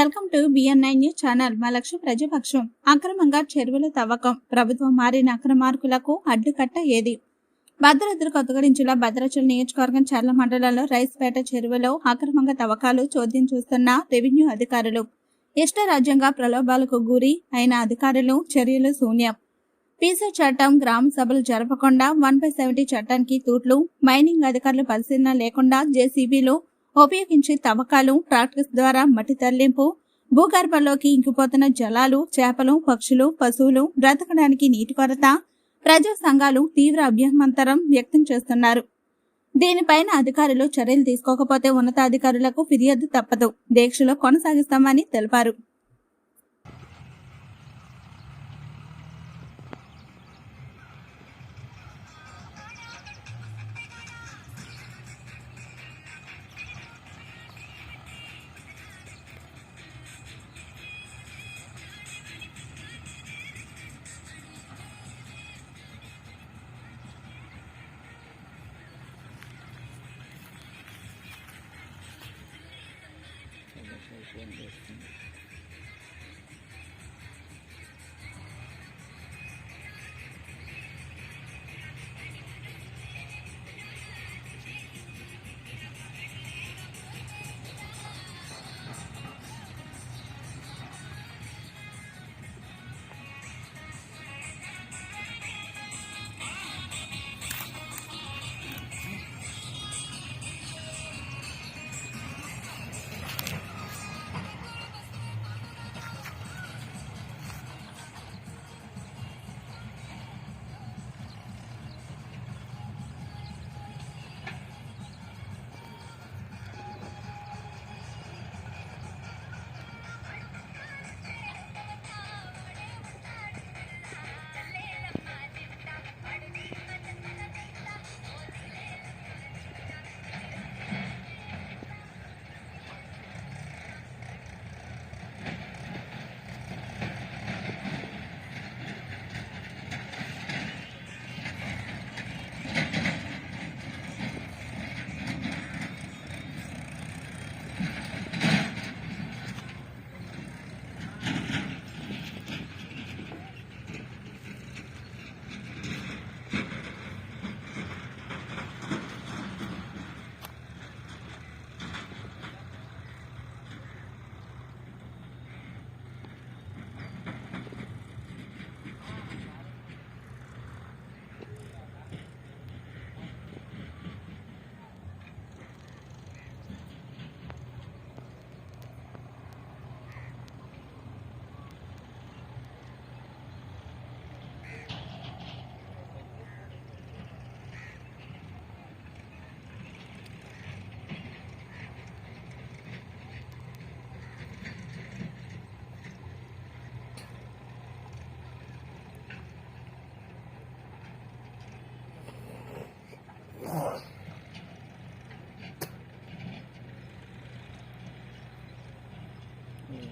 Welcome to BNI news channel. మా లక్ష్య ప్రజపక్షం. అక్రమంగా చెరువుల తవ్వకం. ప్రభుత్వం మారిన అక్రమార్కులకు అడ్డుకట్ట ఏది? భద్రాద్రి కొత్తగూడెం జిల్లా భద్రాచలం నియోజకవర్గం చర్ల మండలంలో రైస్పేట చెరువులో అక్రమంగా తవ్వకాలు చోద్యం చూస్తున్న రెవెన్యూ అధికారులు. ఇష్టరాజ్యంగా ప్రలోభాలకు గురి అయిన అధికారులు చర్యలు శూన్యం. పీసీ చట్టం గ్రామ సభలు జరపకుండా వన్ బై సెవెంటీ చట్టానికి తూట్లు. మైనింగ్ అధికారులు పరిశీలన లేకుండా జేసీబీలు ఉపయోగించి తవ్వకాలు ట్రాక్టర్స్ ద్వారా మట్టి తరలింపు భూగర్భంలోకి ఇంకిపోతున్న జలాలు చేపలు పక్షులు పశువులు బ్రతకడానికి నీటి కొరత ప్రజా సంఘాలు తీవ్ర అభ్యంతరం వ్యక్తం చేస్తున్నారు. దీనిపైన అధికారులు చర్యలు తీసుకోకపోతే ఉన్నతాధికారులకు ఫిర్యాదు తప్పదు. దీక్షలో కొనసాగిస్తామని తెలిపారు. Sunday.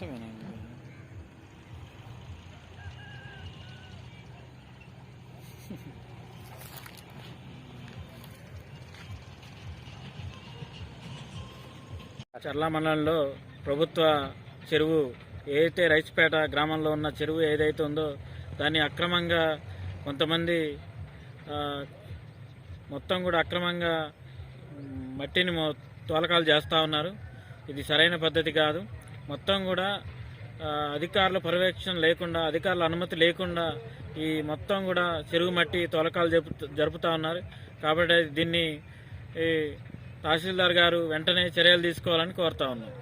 అంతేగానే చర్ల మండలంలో ప్రభుత్వ చెరువు ఏదైతే రైస్పేట గ్రామంలో ఉన్న చెరువు ఏదైతే ఉందో దాన్ని అక్రమంగా కొంతమంది మొత్తం కూడా అక్రమంగా మట్టిని తోలకాలు చేస్తూ ఉన్నారు. ఇది సరైన పద్ధతి కాదు. మొత్తం కూడా అధికారుల పర్యవేక్షణ లేకుండా అధికారుల అనుమతి లేకుండా ఈ మొత్తం కూడా చెరువు మట్టి తొలకాలు జరుపు జరుపుతూ ఉన్నారు. కాబట్టి దీన్ని ఈ తహసీల్దార్ గారు వెంటనే చర్యలు తీసుకోవాలని కోరుతా ఉన్నాం.